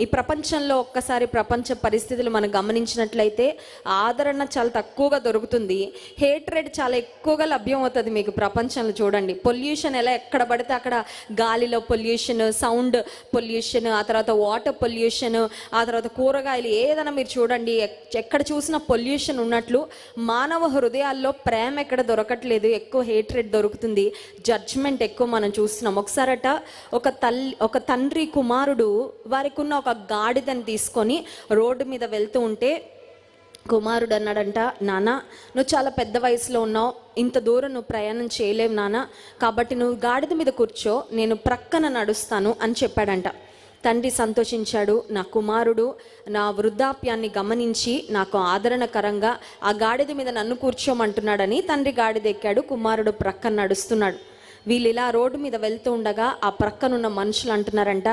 ఈ ప్రపంచంలో ఒక్కసారి ప్రపంచ పరిస్థితులు మనం గమనించినట్లయితే ఆదరణ చాలా తక్కువగా దొరుకుతుంది. హేట్రెడ్ చాలా ఎక్కువగా లభ్యం అవుతుంది మీకు ప్రపంచంలో చూడండి. పొల్యూషన్ ఎలా ఎక్కడ పడితే అక్కడ గాలిలో పొల్యూషన్ సౌండ్ పొల్యూషన్ ఆ తర్వాత వాటర్ పొల్యూషన్ ఆ తర్వాత కూరగాయలు ఏదైనా మీరు చూడండి. ఎక్- ఎక్కడ చూసినా పొల్యూషన్ ఉన్నట్లు మానవ హృదయాల్లో ప్రేమ ఎక్కడ దొరకట్లేదు. ఎక్కువ హేట్రెడ్ దొరుకుతుంది. జడ్జ్మెంట్ ఎక్కువ మనం చూస్తున్నాం. ఒకసారట ఒక తల్లి ఒక తండ్రి కుమారుడు వారికి ఉన్న ఒక గాడిదని తీసుకొని రోడ్డు మీద వెళ్తూ ఉంటే కుమారుడు అన్నాడంట నాన్న నువ్వు చాలా పెద్ద వయసులో ఉన్నావు ఇంత దూరం నువ్వు ప్రయాణం చేయలేవు నాన్న కాబట్టి నువ్వు గాడిద మీద కూర్చో నేను ప్రక్కన నడుస్తాను అని చెప్పాడంట. తండ్రి సంతోషించాడు నా కుమారుడు నా వృద్ధాప్యాన్ని గమనించి నాకు ఆదరణకరంగా ఆ గాడిద మీద నన్ను కూర్చోమంటున్నాడని తండ్రి గాడిద ఎక్కాడు కుమారుడు ప్రక్కన నడుస్తున్నాడు. వీళ్ళు ఇలా రోడ్డు మీద వెళ్తూ ఉండగా ఆ ప్రక్కనున్న మనుషులు అంటున్నారంట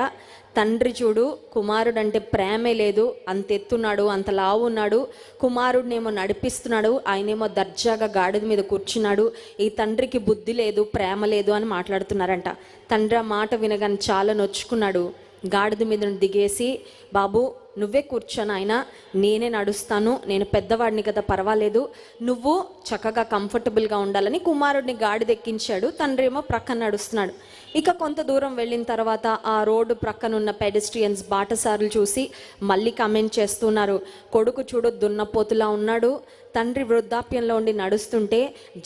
తండ్రి చూడు కుమారుడు అంటే ప్రేమే లేదు అంత ఎత్తున్నాడు అంత లావు ఉన్నాడు కుమారుడినేమో నడిపిస్తున్నాడు ఆయనేమో దర్జాగా గాడిద మీద కూర్చున్నాడు ఈ తండ్రికి బుద్ధి లేదు ప్రేమ లేదు అని మాట్లాడుతున్నారంట. తండ్రి ఆ మాట వినగానే చాలా నొచ్చుకున్నాడు. గాడిద మీద నుండి దిగేసి బాబు నువ్వే కూర్చొని ఆయన నేనే నడుస్తాను నేను పెద్దవాడిని కదా పర్వాలేదు నువ్వు చక్కగా కంఫర్టబుల్గా ఉండాలని కుమారుడిని గాడిదెక్కించాడు తండ్రి ఏమో ప్రక్కన నడుస్తున్నాడు. ఇక కొంత దూరం వెళ్ళిన తర్వాత ఆ రోడ్డు ప్రక్కన ఉన్న పెడెస్ట్రియన్స్ బాటసారులు చూసి మళ్ళీ కమెంట్ చేస్తున్నారు. కొడుకు చూడు దున్నపోతులా ఉన్నాడు తండ్రి వృద్ధాప్యంలో ఉండి నడుస్తుంటే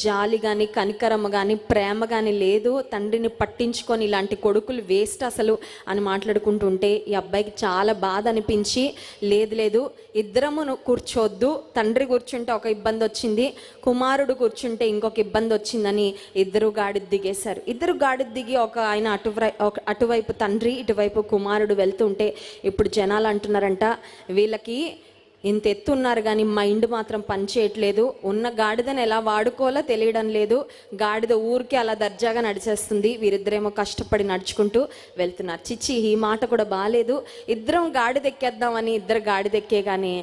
జాలి కానీ కనికరమ కానీ ప్రేమ కానీ లేదు. తండ్రిని పట్టించుకొని ఇలాంటి కొడుకులు వేస్ట్ అసలు అని మాట్లాడుకుంటుంటే ఈ అబ్బాయికి చాలా బాధ అనిపించి లేదు లేదు ఇద్దరమును కూర్చోద్దు. తండ్రి కూర్చుంటే ఒక ఇబ్బంది వచ్చింది. కుమారుడు కూర్చుంటే ఇంకొక ఇబ్బంది వచ్చిందని ఇద్దరు గాడి దిగేశారు. ఇద్దరు గాడి దిగి ఒక ఆయన అటువై ఒక అటువైపు తండ్రి ఇటువైపు కుమారుడు వెళ్తుంటే ఇప్పుడు జనాలు అంటున్నారంట వీళ్ళకి ఇంత ఎత్తు ఉన్నారు కానీ మైండ్ మాత్రం పనిచేయట్లేదు ఉన్న గాడిదని ఎలా వాడుకోవాలో తెలియడం లేదు. గాడిద ఊరికే అలా దర్జాగా నడిచేస్తుంది. వీరిద్దరేమో కష్టపడి నడుచుకుంటూ వెళ్తున్నారు. చిచ్చి ఈ మాట కూడా బాగాలేదు ఇద్దరం గాడిద ఎక్కేద్దామని ఇద్దరు గాడిదెక్కే కానీ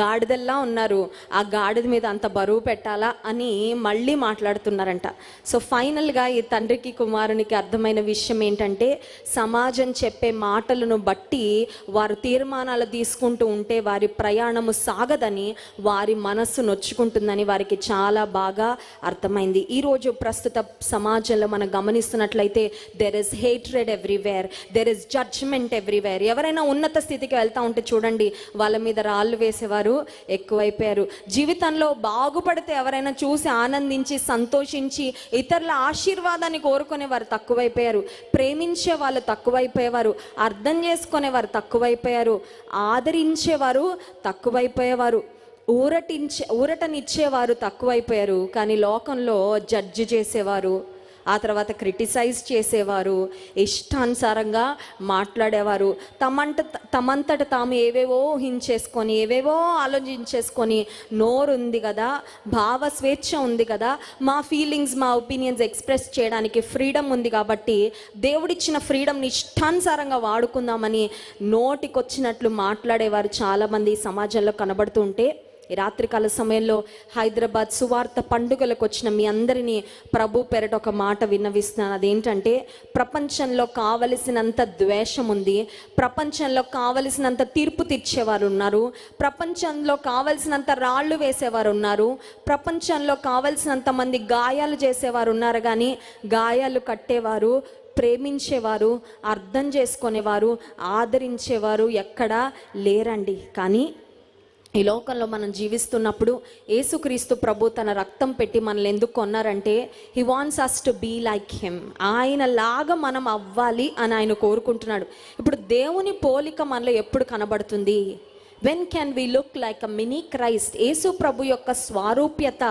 గాడిదల్లా ఉన్నారు. ఆ గాడిద మీద అంత బరువు పెట్టాలా అని మళ్ళీ మాట్లాడుతున్నారంట. సో ఫైనల్గా ఈ తండ్రికి కుమారునికి అర్థమైన విషయం ఏంటంటే సమాజం చెప్పే మాటలను బట్టి వారు తీర్మానాలు తీసుకుంటూ ఉంటే వారి ప్రయాణం జీవితము సాగదని వారి మనస్సు నొచ్చుకుంటుందని వారికి చాలా బాగా అర్థమైంది. ఈరోజు ప్రస్తుత సమాజంలో మనం గమనిస్తున్నట్లయితే there is hatred everywhere there is judgement everywhere ఎవరైనా ఉన్నత స్థితికి వెళ్తా ఉంటే చూడండి వాళ్ళ మీద రాళ్ళు వేసేవారు ఎక్కువైపోయారు. జీవితంలో బాగుపడితే ఎవరైనా చూసి ఆనందించి సంతోషించి ఇతరుల ఆశీర్వాదాన్ని కోరుకునే వారు తక్కువైపోయారు. ప్రేమించే వాళ్ళు తక్కువైపోయేవారు. అర్థం చేసుకునేవారు తక్కువైపోయారు. ఆదరించేవారు తక్కువ తక్కువైపోయేవారు ఊరటించే ఊరటనిచ్చేవారు తక్కువైపోయారు. కానీ లోకంలో జడ్జి చేసేవారు. ఆ తర్వాత క్రిటిసైజ్ చేసేవారు ఇష్టానుసారంగా మాట్లాడేవారు. తమంట తమంతట తాము ఏవేవో ఊహించేసుకొని ఏవేవో ఆలోచించేసుకొని నోరు ఉంది కదా భావ స్వేచ్ఛ ఉంది కదా మా ఫీలింగ్స్ మా ఒపీనియన్స్ ఎక్స్ప్రెస్ చేయడానికి ఫ్రీడమ్ ఉంది కాబట్టి దేవుడిచ్చిన ఫ్రీడమ్ని ఇష్టానుసారంగా వాడుకుందామని నోటికొచ్చినట్లు మాట్లాడేవారు చాలామంది సమాజంలో కనబడుతుంటే. ఈ రాత్రికాల సమయంలో హైదరాబాద్ సువార్త పండుగలకు వచ్చిన మీ అందరినీ ప్రభు పెరట ఒక మాట విన్నవిస్తున్నాను. అదేంటంటే ప్రపంచంలో కావలసినంత ద్వేషం ఉంది. ప్రపంచంలో కావలసినంత తీర్పు తీర్చేవారు ఉన్నారు. ప్రపంచంలో కావలసినంత రాళ్ళు వేసేవారు ఉన్నారు. ప్రపంచంలో కావలసినంత మంది గాయాలు చేసేవారు ఉన్నారు. కానీ గాయాలు కట్టేవారు ప్రేమించేవారు అర్థం చేసుకునేవారు ఆదరించేవారు ఎక్కడా లేరండి. కానీ ఈ లోకంలో మనం జీవిస్తున్నప్పుడు యేసుక్రీస్తు ప్రభు తన రక్తం పెట్టి మనల్ని ఎందుకు కొన్నారంటే he wants us to be like him ఆయన లాగా మనం అవ్వాలి అని ఆయన కోరుకుంటున్నాడు. ఇప్పుడు దేవుని పోలిక మనలో ఎప్పుడు కనబడుతుంది? When can we look like a mini Christ Yesu ప్రభు యొక్క స్వారూప్యత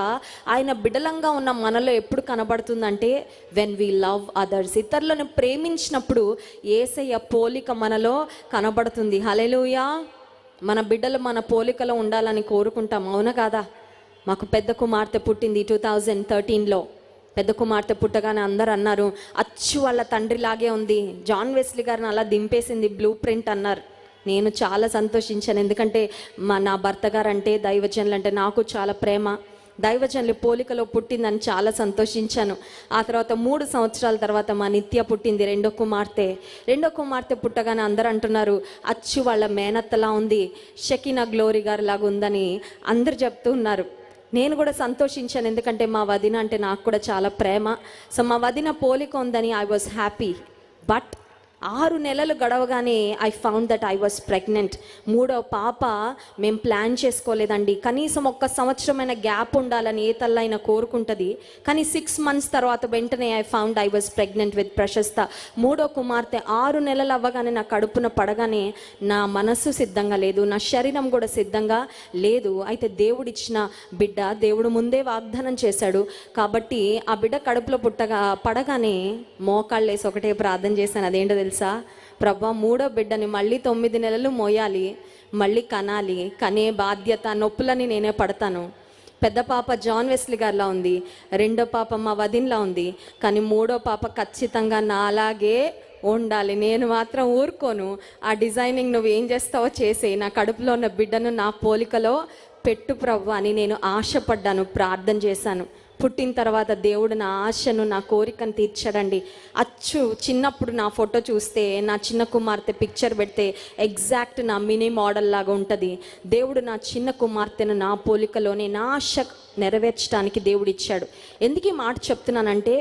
ఆయన బిడలంగా ఉన్న మనలో ఎప్పుడు కనబడుతుందంటే వెన్ వి లవ్ అదర్స్ ఇతరులను ప్రేమించినప్పుడు ఏసయ్య పోలిక మనలో కనబడుతుంది. హలెలుయా మన బిడ్డలు మన పోలికలో ఉండాలని కోరుకుంటాం అవునా కాదా? మాకు పెద్ద కుమార్తె పుట్టింది టూ థౌజండ్ థర్టీన్లో. పెద్ద కుమార్తె పుట్టగానే అందరు అన్నారు అచ్చు వాళ్ళ తండ్రిలాగే ఉంది. జాన్ వెస్లీ గారిని అలా దింపేసింది బ్లూ ప్రింట్ అన్నారు. నేను చాలా సంతోషించాను ఎందుకంటే మా నా భర్త గారు అంటే దైవజనులు అంటే నాకు చాలా ప్రేమ. దైవజనుల పోలికలో పుట్టిందని చాలా సంతోషించాను. ఆ తర్వాత మూడు సంవత్సరాల తర్వాత మా నిత్య పుట్టింది రెండో కుమార్తె. రెండో కుమార్తె పుట్టగానే అందరూ అంటున్నారు అచ్చు వాళ్ళ మేనత్తలా ఉంది షకీనా గ్లోరీ గారి లాగా ఉందని అందరు చెప్తూ ఉన్నారు. నేను కూడా సంతోషించాను ఎందుకంటే మా వదిన అంటే నాకు కూడా చాలా ప్రేమ. సో మా వదిన పోలిక ఉందని ఐ వాజ్ హ్యాపీ బట్ ఆరు నెలలు గడవగానే I found that I was pregnant మూడో పాప మేము ప్లాన్ చేసుకోలేదండి. కనీసం ఒక్క సంవత్సరమైన గ్యాప్ ఉండాలని ఏ తల్లైనా కోరుకుంటుంది. కానీ సిక్స్ మంత్స్ తర్వాత వెంటనే I found I was pregnant with Prashasta మూడో కుమార్తె ఆరు నెలలు అవ్వగానే నా కడుపున పడగానే నా మనస్సు సిద్ధంగా లేదు. నా శరీరం కూడా సిద్ధంగా లేదు. అయితే దేవుడిచ్చిన బిడ్డ దేవుడు ముందే వాగ్దానం చేశాడు. కాబట్టి ఆ బిడ్డ కడుపులో పుట్టగా పడగానే మోకాళ్ళు వేసి ఒకటే ప్రార్థన చేశాను. అదేంటో తెలుసా? ప్రభా మూడో బిడ్డని మళ్ళీ తొమ్మిది నెలలు మోయాలి మళ్ళీ కనాలి. కనే బాధ్యత నొప్పులని నేనే పడతాను. పెద్ద పాప జాన్ వెస్లీ గారిలా ఉంది రెండో పాప మా వదిన్లా ఉంది కానీ మూడో పాప ఖచ్చితంగా నా అలాగే ఉండాలి. నేను మాత్రం ఊరుకోను. ఆ డిజైనింగ్ నువ్వు ఏం చేస్తావో చేసి నా కడుపులో ఉన్న బిడ్డను నా పోలికలో పెట్టు ప్రభు అని నేను ఆశపడ్డాను ప్రార్థన చేశాను. పుట్టిన తర్వాత దేవుడు నా ఆశను నా కోరికను తీర్చాడండి. అచ్చు చిన్నప్పుడు నా ఫోటో చూస్తే నా చిన్న కుమార్తె పిక్చర్ పెడితే ఎగ్జాక్ట్ నా మినీ మోడల్ లాగా ఉంటుంది. దేవుడు నా చిన్న కుమార్తెను నా పోలికలోనే నా ఆశ నెరవేర్చడానికి దేవుడు ఇచ్చాడు. ఎందుకు ఈ మాట చెప్తున్నానంటే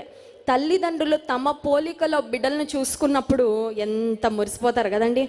తల్లిదండ్రులు తమ పోలికలో బిడ్డలను చూసుకున్నప్పుడు ఎంత మురిసిపోతారు కదండి?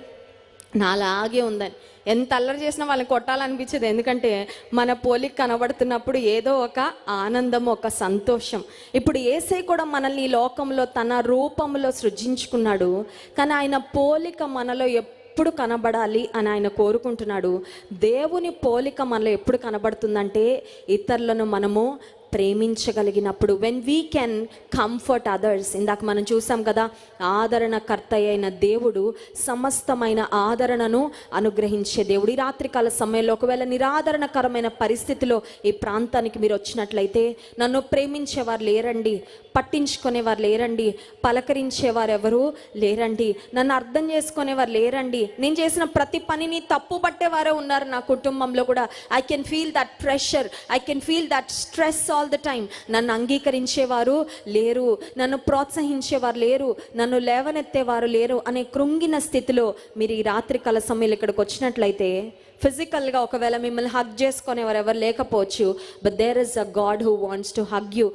నాలాగే ఉందని. ఎంత అల్లరి చేసినా వాళ్ళని కొట్టాలనిపించేది. ఎందుకంటే మన పోలిక కనబడుతున్నప్పుడు ఏదో ఒక ఆనందం ఒక సంతోషం. ఇప్పుడు ఏసై కూడా మనల్ని ఈ లోకంలో తన రూపంలో సృజించుకున్నాడు. కానీ ఆయన పోలిక మనలో ఎప్పుడు కనబడాలి అని ఆయన కోరుకుంటున్నాడు. దేవుని పోలిక మనలో ఎప్పుడు కనబడుతుందంటే ఇతరులను మనము ప్రేమించగలిగినప్పుడు when we can comfort others ఇందాక మనం చూసాం కదా ఆదరణకర్త అయిన దేవుడు సమస్తమైన ఆదరణను అనుగ్రహించే దేవుడు. ఈ రాత్రికాల సమయంలో ఒకవేళ నిరాదరణకరమైన పరిస్థితిలో ఈ ప్రాంతానికి మీరు వచ్చినట్లయితే నన్ను ప్రేమించేవారు లేరండి పట్టించుకునేవారు లేరండి పలకరించేవారు ఎవరు లేరండి నన్ను అర్థం చేసుకునేవారు లేరండి నేను చేసిన ప్రతి పనిని తప్పు పట్టేవారే ఉన్నారు నా కుటుంబంలో కూడా. I can feel that pressure I can feel that stress all the time నన్ను అంగీకరించేవారు లేరు. నన్ను ప్రోత్సహించేవారు లేరు. నన్ను లేవనెత్తేవారు లేరు అనే కృంగిన స్థితిలో మీరు ఈ రాత్రి కాల సమయంలో ఇక్కడికి వచ్చినట్లయితే ఫిజికల్గా ఒకవేళ మిమ్మల్ని హగ్ చేసుకునేవారు ఎవరు లేకపోవచ్చు but there is a God who wants to hug you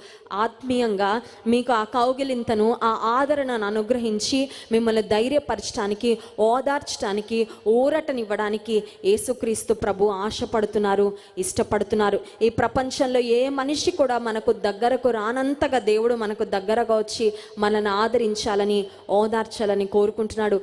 ఆత్మీయంగా మీకు ఆ కౌగిలింతను ఆ ఆదరణను అనుగ్రహించి మిమ్మల్ని ధైర్యపరచడానికి ఓదార్చడానికి ఊరటనివ్వడానికి యేసుక్రీస్తు ప్రభు ఆశపడుతున్నారు ఇష్టపడుతున్నారు. ఈ ప్రపంచంలో ఏ మనిషి కూడా మనకు దగ్గరకు రానంతగా దేవుడు మనకు దగ్గరగా వచ్చి మనల్ని ఆదరించాలని ఓదార్చాలని కోరుకుంటున్నాడు.